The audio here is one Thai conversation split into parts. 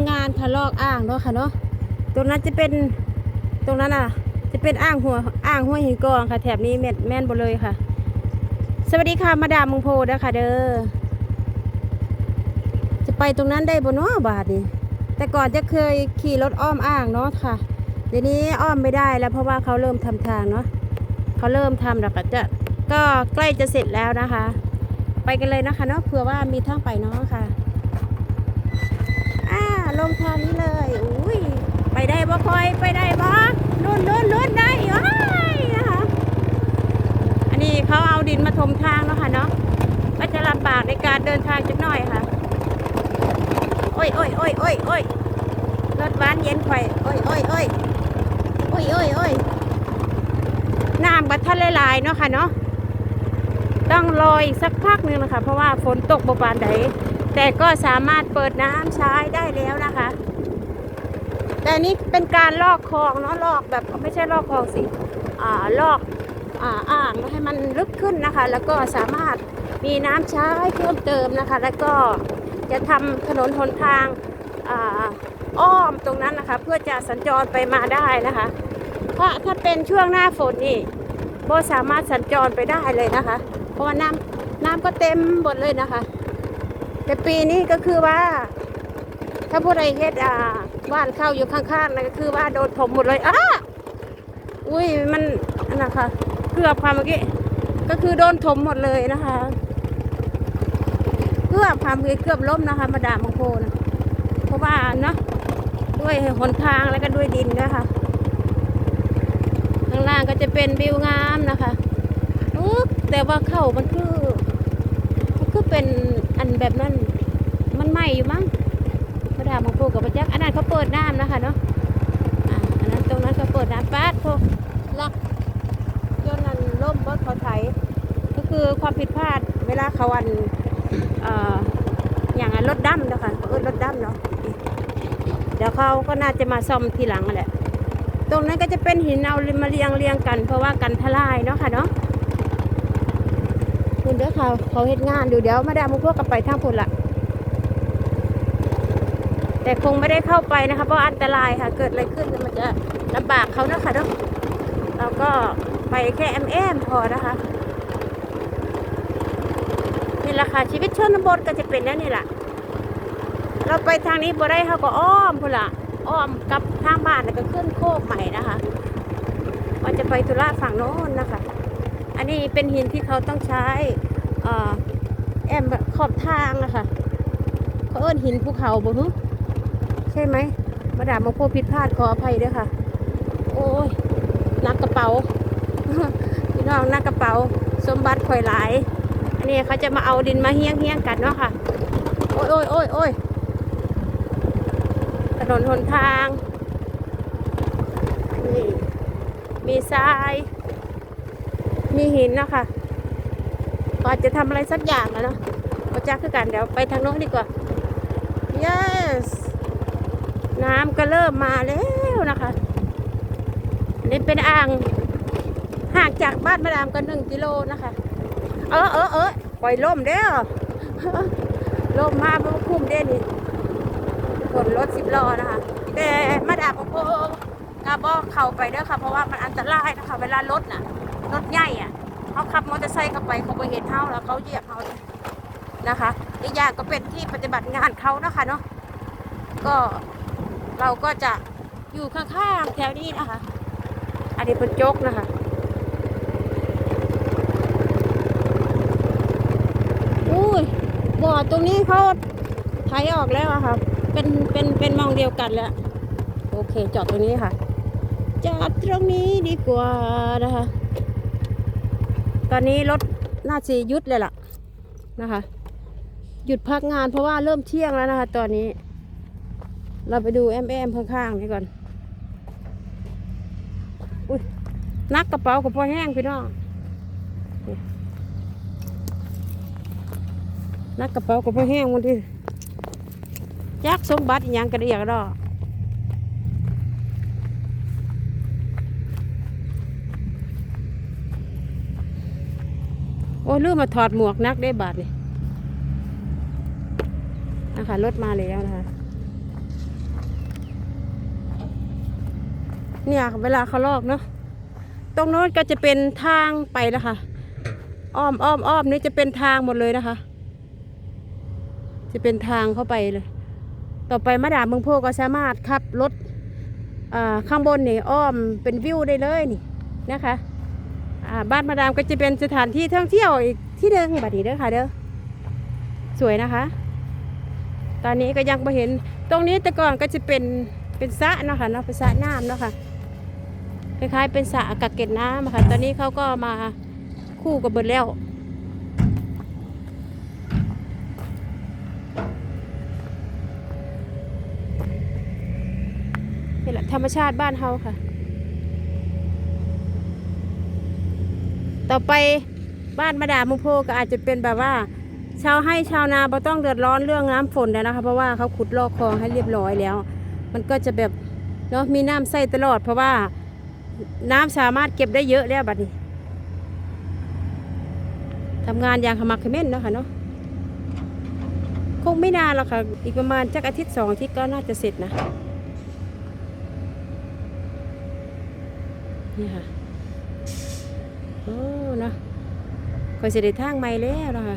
ำงานค่ะลอกอ่างเนาะค่ะเนาะตรงนั้นจะเป็นตรงนั้นอะ จะเป็นอ่างหัวอ่างหัวหินกองค่ะ แถบนี้แม่นแม่นหมดเลยค่ะ สวัสดีค่ะมาดามมืองโพเด้อค่ะเด้อจะไปตรงนั้นได้บนน้อบาทนี่แต่ก่อนจะเคยขี่รถอ้อมอ่างเนาะค่ะ เดี๋ยวนี้อ้อมไม่ได้แล้วเพราะว่าเขาเริ่มทำทางเนาะเขาเริ่มทำแล้วก็จะก็ใกล้จะเสร็จแล้วนะคะ ไปกันเลยนะคะเนาะเผื่อว่ามีทางไปเนาะค่ะ ลงทางนี้เลยอุ้ยไปได้บ่คอยไปได้บ่ลุ้นลุ้นลุ้นได้ว้ายนะคะอันนี้เขาเอาดินมาถมทางเนาะค่ะเนาะก็จะลำบากในการเดินทางจักหน่อยค่ะโอ้ยโอ้ยโอ้ยโอ้ยโอ้ยรถหวานเย็นไข่โอ้ยโอ้ยโอ้ยโอ้ยโอ้ยโอ้ยน้ำบัดทันหลายเนาะค่ะเนาะต้องรออีกสักพักหนึ่งนะคะเพราะว่าฝนตกบปานใด แต่ก็สามารถเปิดน้ำใช้ได้แล้วนะคะ แต่นี้เป็นการลอกคลองเนาะลอกแบบไม่ใช่ลอกคลองสิอ่าลอกอ่าอ่างให้มันลึกขึ้นนะคะ แล้วก็สามารถมีน้ำใช้เพิ่มเติมนะคะ แล้วก็จะทำถนนหนทางอ่าอ้อมตรงนั้นนะคะ เพื่อจะสัญจรไปมาได้นะคะ เพราะถ้าเป็นช่วงหน้าฝนนี่โบสามารถสัญจรไปได้เลยนะคะ เพราะว่าน้ำน้ำก็เต็มหมดเลยนะคะ แต่ปีนี้ก็คือว่า ถ้าผู้ใดเฮ็ดอ่าบ้านเข้าอยู่ข้างๆนั่นก็คือว่าโดนถมหมดเลยอ้าอุ้ยมันอันนะคะเกือบค่ะเมื่อกี้ก็คือโดนถมหมดเลยนะคะเกือบค่ะเมื่อกี้เกือบล้มนะคะมาดามบางโพนะเพราะว่าเนาะด้วยหนทางแล้วก็ด้วยดินนะคะข้างล่างก็จะเป็นวิวงามนะคะแต่ว่าเข้ามันคือมันคือเป็น อันแบบนั้นมันใหม่อยู่มั้งพระดามังพูกับพระจักอันนั้นเขาเปิดน้ำนะคะเนาะอันนั้นตรงนั้นเขาเปิดน้ำป๊าดโทลักจนนั้นล่มบดเขาไถก็คือความผิดพลาดเวลาเขาอันอย่างอันรถดั้มนะคะเขาเอิ้นรถดั้มเนาะเดี๋ยวเขาก็น่าจะมาซ่อมทีหลังแหละตรงนั้นก็จะเป็นหินเอามาเรียงเรียงกัน เพราะว่ากันทลายเนาะค่ะเนาะ ด้อเขาเขาเฮ็ดงานดูเดี๋ยวมาดามมังพวกกับไปทางพุ่นละแต่คงไม่ได้เข้าไปนะคะเพราะอันตรายค่ะ เกิดอะไรขึ้นมันจะลำบากเขานะคะเนาะเราก็ไปแค่แอมแอมพอนะคะนี่แหละค่ะชีวิตชนบทก็จะเป็นนั่นนี่แหละเราไปทางนี้บ่ได้เขาก็อ้อมพุ่นละอ้อมกับทางบ้านแล้วก็ขึ้นโคกใหม่นะคะว่าจะไปธุระฝั่งโน้นนะคะ อันนี้เป็นหินที่เขาต้องใช้ แอมขอบทางนะคะเขาเอิ้นหินภูเขาบ่ฮึใช่ไหมมาดามมาพูดผิดพลาดขออภัยด้วยค่ะ โอ้ยนักกระเป๋าพี่น้องนักกระเป๋า สมบัติข่อยหลาย อันนี้เขาจะมาเอาดินมาเฮี้ยงเฮี้ยงกันเนาะค่ะ โอ้ยโอ้ยโอ้ยโอ้ยถนนหนทางนี่มีทราย มีหินเนาะค่ะ ก็จะทำอะไรสักอย่างแล้วเนาะมาจ้าคือกันเดี๋ยวไปทางโน้นดีกว่า yes น้ำก็เริ่มมาแล้วนะคะนนี้เป็นอ่างห่างจากบ้านมาดามกันหนึ่งกิโลนะคะ เออเออเออปล่อยล่มเด้อล่มมาเพราะว่คุ้มเด้นี่ขนรถสิบล้อนะคะ แต่มาดามโอ้โหกาบอกเข้าไปเด้อค่ะ เพราะว่ามันอันตรายนะคะ เวลารถน่ะ รถใหญ่อะ เขาขับมอเตอร์ไซค์เข้าไปเขาไปเห็นเท้าแล้วเขาเหยียบเขานะคะอีกอย่างก็เป็นที่ปฏิบัติงานเขานะคะเนาะก็เราก็จะอยู่ข้างๆแถวนี้นะคะ อันนี้เป็นโจกนะคะอุ้ยบ่อตรงนี้เขาไถออกแล้วอะค่ะ เป็นเป็นเป็นมองเดียวกันแล้ว โอเคจอดตรงนี้ค่ะจอดตรงนี้ดีกว่านะคะ ตอนนี้รถน่าจะหยุดเลยล่ะนะคะ หยุดพักงานเพราะว่าเริ่มเที่ยงแล้วนะคะ ตอนนี้ เราไปดูแอมแอมข้างๆนี่ก่อนอุ้ยนักกระเป๋ากับพ่อแห้งพี่น้องนักกระเป๋ากับพ่อแห้งมันที่ยักสมบัติอหยังกระเดียกดอก โอ้ลืมมาถอดหมวกนักได้บาทนี่นะคะรถมาแล้วนะคะเนี่ยเวลาเขาลอกเนาะตรงโน้นก็จะเป็นทางไปนะคะ อ้อมอ้อมอ้อมนี่จะเป็นทางหมดเลยนะคะ จะเป็นทางเข้าไปเลย ต่อไปมาดามเมืองโพก็สามารถขับรถข้างบนนี่อ้อมเป็นวิวได้เลยนี่นะคะ อ่าบ้านมาดามก็จะเป็นสถานที่ท่องเที่ยวอีกที่หนึ่งบัดนี้เด้อค่ะเด้อสวยนะคะ ตอนนี้ก็ยังไม่เห็นตรงนี้แต่ก่อนก็จะเป็นเป็นสระเนาะค่ะเนาะเป็นสระน้ำเนาะค่ะคล้ายๆเป็นสระกักเก็บน้ำอะค่ะ ตอนนี้เขาก็มาคู่กับเบิดแล้วนี่แหละธรรมชาติบ้านเฮาค่ะ ต่อไปบ้านมาดามุโพก็อาจจะเป็นแบบว่า ชาวให้ชาวนาบ่ต้องเดือดร้อนเรื่องน้ำฝนแล้วนะคะ เพราะว่าเขาขุดลอกคลองให้เรียบร้อยแล้ว มันก็จะแบบเนาะมีน้ำใส่ตลอด เพราะว่าน้ำสามารถเก็บได้เยอะแล้วบัดนี้ทำงานอย่างขมักเขม้นเนาะค่ะเนาะคงไม่นานหรอกค่ะ อีกประมาณจักอาทิตย์สองอาทิตย์ก็น่าจะเสร็จนะ นี่ค่ะ โอ้นะคอยเสด็จทางใหม่แล้วนะคะ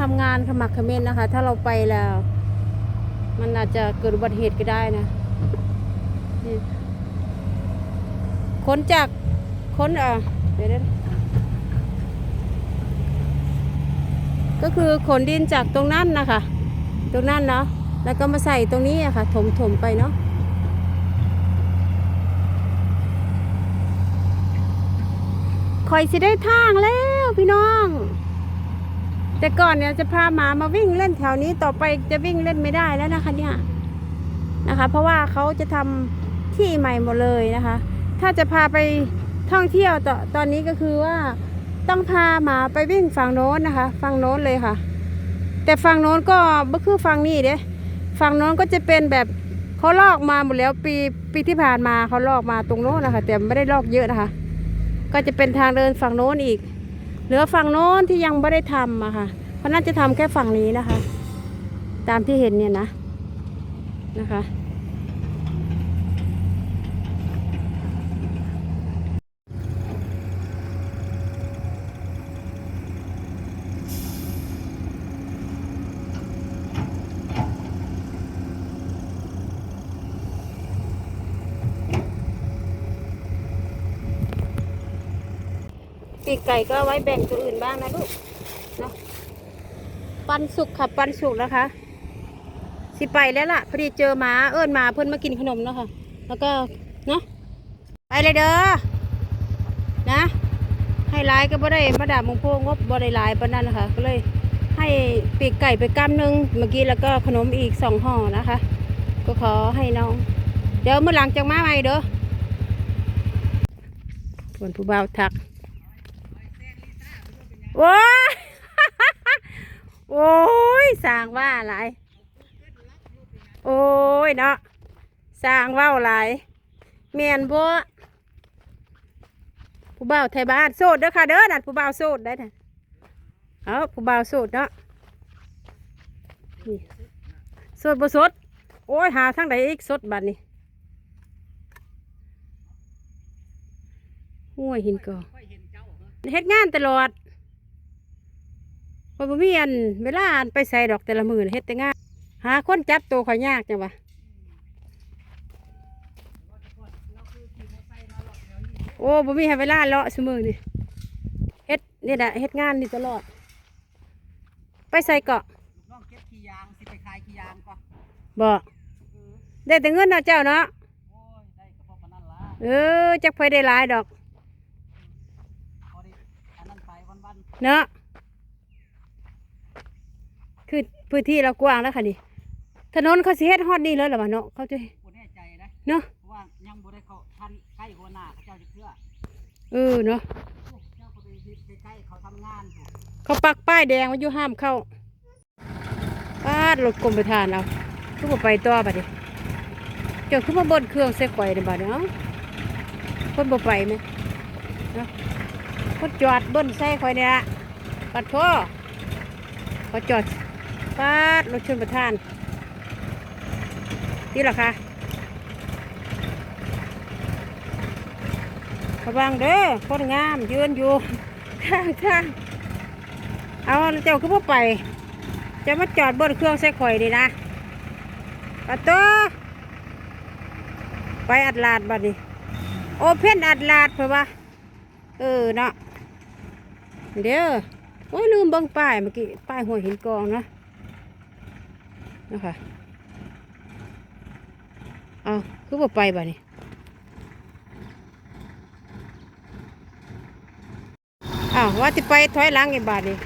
ทำงานขมักเขม้นนะคะ ถ้าเราไปแล้ว มันอาจจะเกิดอุบัติเหตุก็ได้นะขนจากขนอะเดี๋ยวนะก็คือขนดินจากตรงนั้นนะคะ ตรงนั้นเนาะแล้วก็มาใส่ตรงนี้อะค่ะ ถมถมไปเนาะคอยสิได้ทางแล้วพี่น้อง แต่ก่อนเนี่ยจะพาหมามาวิ่งเล่นแถวนี้ต่อไปจะวิ่งเล่นไม่ได้แล้วนะคะเนี่ยนะคะ เพราะว่าเขาจะทำที่ใหม่หมดเลยนะคะ ถ้าจะพาไปท่องเที่ยวตอตอนนี้ก็คือว่าต้องพาหมาไปวิ่งฝั่งโน้นนะคะ ฝั่งโน้นเลยค่ะ แต่ฝั่งโน้นก็ไม่คือฝั่งนี้เด้ฝั่งโน้นก็จะเป็นแบบเขาลอกมาหมดแล้วปีปีที่ผ่านมาเขาลอกมาตรงโน้นนะคะ แต่ไม่ได้ลอกเยอะนะคะ ก็จะเป็นทางเดินฝั่งโน้นอีก เหลือฝั่งโน้นที่ยังไม่ได้ทำอะค่ะเขาน่าจะทำแค่ฝั่งนี้นะคะ ตามที่เห็นเนี่ยนะนะคะ ปีกไก่ก็ไว้แบ่งตัวอื่นบ้างนะลูกเนาะปันสุกค่ะปันสุกนะคะ สิไปแล้วล่ะพอดีเจอหมาเอิ้นหมาเพิ่นมากินขนมเนาะค่ะ แล้วก็เนาะไปเลยเด้อนะ ให้หลายก็บ่ได้มาดามมงโพงบบ่ได้ลายปานนั้นนะคะก็เลยให้ปีกไก่ไปกำหนึ่งเมื่อกี้แล้วก็ขนมอีกสองห่อนะคะ ก็ขอให้น้อง เดี๋ยวเมื่อหลังจากมาใหม่เด้อส่วนผู้บ่าวทัก โอ้ยโอ้ยสร้างว่าหลายโอ้ยเนาะสร้างว่าหลายเมียนบัวผู้บ่าวไทยบ้านโสดเด้อค่ะเด้อนั่นผู้บ่าวโสดได้น่ะเอาผู้บ่าวโสดเนาะนี่โสดบ่สดโอ้ยหาทางใดอีกสดบัดนี้ห้วยหินก่อค่อยเห็นใจเฮ็ดงานตลอด บ่บ่มีอันเวลาอันไปใส่ดอกแต่ละมื้อน่ะเฮ็ดแต่งานหาคนจับตัวข่อยยากจังวะโอ้บ่มีให้เวลาเลาะซุมื้อนี่เฮ็ดนี่แหละเฮ็ดงานนี่ตลอด ไปใส่เกาะลูกน้องเก็บขี้ยางสิไปขายขี้ยางก็บ่เออได้แต่เงินเนาะเจ้าเนาะโอ้ยได้ก็เพราะปานนั้นล่ะเออจักไผได้หลายดอกพอได้อันนั้นไปวันเนาะคือ พื้นที่เรากว้างแล้วค่ะนี่ ถนนเขาสิเฮ็ดฮอดนี่เลยเหรอวะเนาะเขาจะๆบ่แน่ใจนะเนาะเพราะว่ายังบ่ได้เข้าทันใกล้หัวหน้าเขาเจ้าจะเชื่อเออเนาะพวกเจ้าก็ไปเฮ็ดใกล้ๆเขาทำงานพวกเขาปักป้ายแดงไว้อยู่ห้ามเข้าป้าดรถกรมประธานเอาคือบ่ไปต่อบัดนี้เจ้าคือมาเบิ้เครื่องใส่ข่อยในบัดนี้เอ้าคนบ่ไปไหมเนาะคนจอดเบิ้ใส่ข่อยเนี่ยละปัดโทเขาจอด ปาดรถชนประธาน นี่หรอคะระวังเด้อคนงามยืนอยู่ข้างข้างเอาเจ้าคือพ่ไป จะมาจอดบนเครื่องใส่ข่อยดีนะปะโตไปอัดลาดบัดนี้โอเพนอัดลาดเพื่อว่าเออเนาะเดี๋ยวโอ้ยลืมบังป้ายเมื่อกี้ป้ายหัวหินกองเนาะ นะคะเอาคือพ่ไปบัดนี้อ้าวว่าจะไปถอยหลังอีกบาทนี่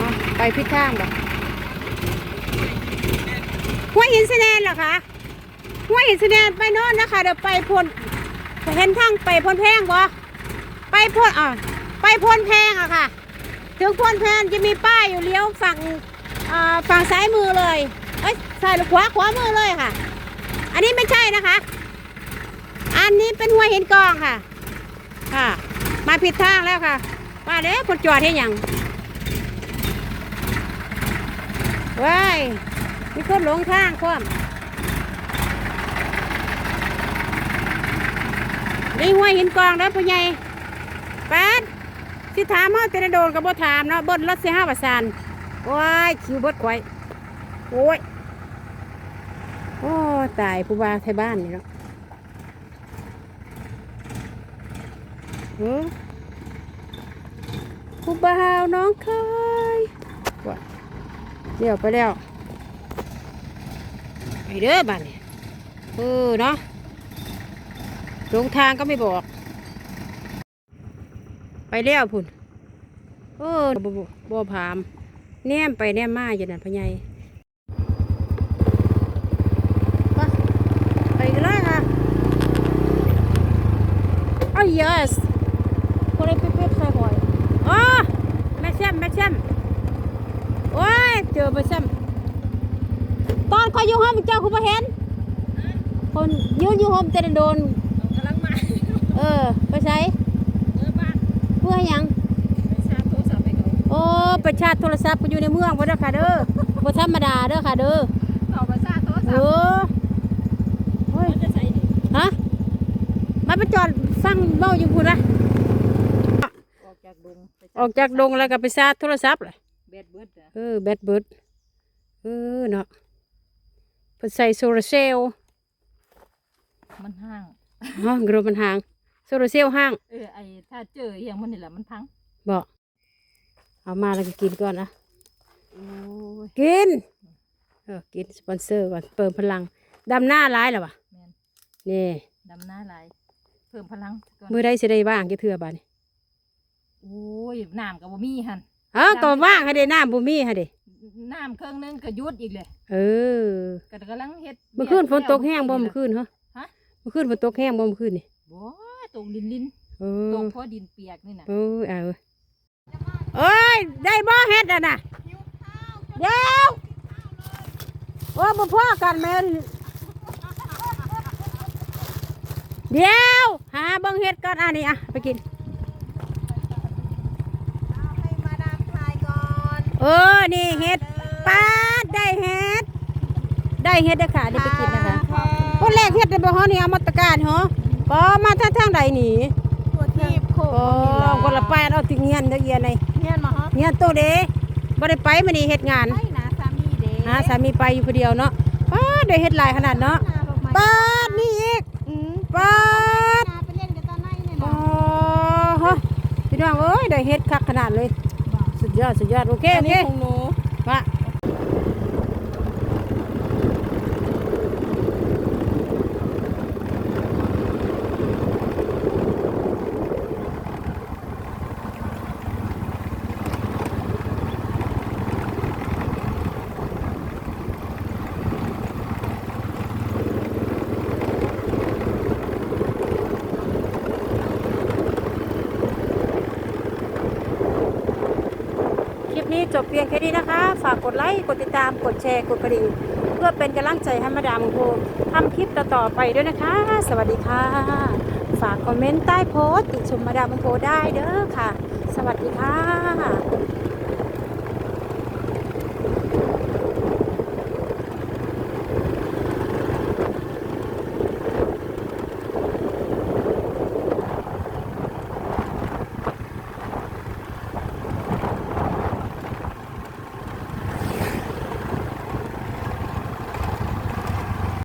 อ้าไปพิทางบ่ห้วยหินสแนนเหรอคะห้วยหินสแนนไปโน่นนะคะเดี๋ยวไปพลเห็นทางไปพลแพงบ่ไปพลอ่าไปพลแพงอะค่ะ ถึงพลแพงจะมีป้ายอยู่เลี้ยวฝั่ง อ่าฝั่งซ้ายมือเลยเอ้ยซ้ายหรือขวาขวามือเลยค่ะ อันนี้ไม่ใช่นะคะ อันนี้เป็นห้วหินกองค่ะ ค่ะ มาผิดทางแล้วค่ะว่าเด้คนจอดให้ยังว้ายมีคนหลงทางความนี่ห้วยหินกองแล้วพ่ใหญ่แป๊ดสิถามเฮาแต่ละโดนกับบ่ถามเนาะเบนรถเสียห้าประสาน ว้ายคิวเบดข่อยโอ้ยโอ้ตายผู้บ่าวไทยบ้านนี่เนาะผู้บ่าวน้องเคยว่าเดี๋ยวไปแล้วไปเด้อบ้านนี่เออเนาะลงทางก็ไม่บอก ไปแล้วพุ่นเออบ่บ่บ่พาม แนมไปแนมมาอยู่นั่นพะไยไปไปกันเลยค่ะอ้าว yes คนไอ้เป๊ะๆใส่หอยอ๋อแม่แซมแม่แซมโอ้ยเจอแม่แซมตอนเขาอยู่ห้องเจ้าคุณมาเห็น คนยืนอยู่ห้องเตนโดนกำลังมา เออ ไปใช้เออบ้านเพื่อหยัง โอ้ประชาร์จโทรศัพท์ก็อยู่ในเมืองบ่เด้อค่ะเด้อบ่ธรรมดาเด้อค่ะเด้อเอาไปชาร์จโทรเอศัพท์อโอ้ยมันจะใส่ดิฮะมาไปจอดฟังเบ้าอยู่พูดละออกจากดงไปออกจากดงแล้วก็ไปชาร์จโทรศัพท์เลยเบ็ดเบิดอะเออแบตเบิดเออเนาะเพิ่นใส่โซลาร์เซลล์มันห้างฮะกระมันห่างโซลาร์เซลล์ห้างเออไอถ้าเจออหย่างมันนี่แหละมันพังบอก เอามาแล้วก็กินก่อนนะโอ้ยกินเออกินสปอนเซอร์ก่อนเติมพลังดำหน้าร้ายแล้ววะแม่นนี่ดำหน้าลายเพิ่มพลังก่อนมือได้สิได้ว่างจะเถื่อบาดนี่โอ้ยน้ำกับบ่มีหันอ๋อก็ว่างให้ได้น้ำบ่มีให้ได้น้ำเครื่องนึงก็หยุดอีกเลยเออก็กำลังเฮ็ดเมื่อคืนฝนตกแห้งบ่เมื่อคืนเหรอฮะเมื่อคืนฝนตกแห้งบ่เมื่อคืนนี่บ่ตกลินลินเอตอกเพราะดินเปียกนี่น่ะเออเอา เว้ยเอ้ย ได้บ่เฮ็ดอะน่ะเดี๋ยวโอ้บ่พ่อกันแม่นเดี๋ยวหาเบิ่งเฮ็ดก่อนอันนี้อะไปกิน ให้มาดามถ่ายก่อนเออ นี่เฮ็ดป้าดได้เฮ็ด ได้เฮ็ดเด้อค่ะได้ไปกินนะคะคนแรกเฮ็ดได้บ่ฮอนี่เอามาตะการเหรอก็มาทางทางใดนี่ตัวทีบโคโอ้ละไปเอาถึงเงียนเด้อเอียใน เฮียนมาฮะเงียนโตเด้บ่ได้ไปมื้อนี้เฮ็ดงานไอ้นะสามีเด้หาสามีไปอยู่ผู้เดียวเนาะป้าดได้เฮ็ดหลายขนาดเนาะปาดนี่อีกอืมปาดนาไปเล่นกันตอนไหนเนี่ยอ๋อนะฮะพี่น้องเอ้ยได้เฮ็ดคักขนาดเลย สุดยอดสุดยอดโอเคอัโอนเคนี้ของหนู ว่าคลิปนี้ จบเพียงแค่นี้นะคะ ฝากกดไลค์กดติดตามกดแชร์กดกระดิ่งเพื่อเป็นกำลังใจให้มาดามโฮทำคลิปต่อไปด้วยนะคะ สวัสดีค่ะ ฝากคอมเมนต์ใต้โพสต์ติชมมาดามโฮได้เด้อค่ะ สวัสดีค่ะ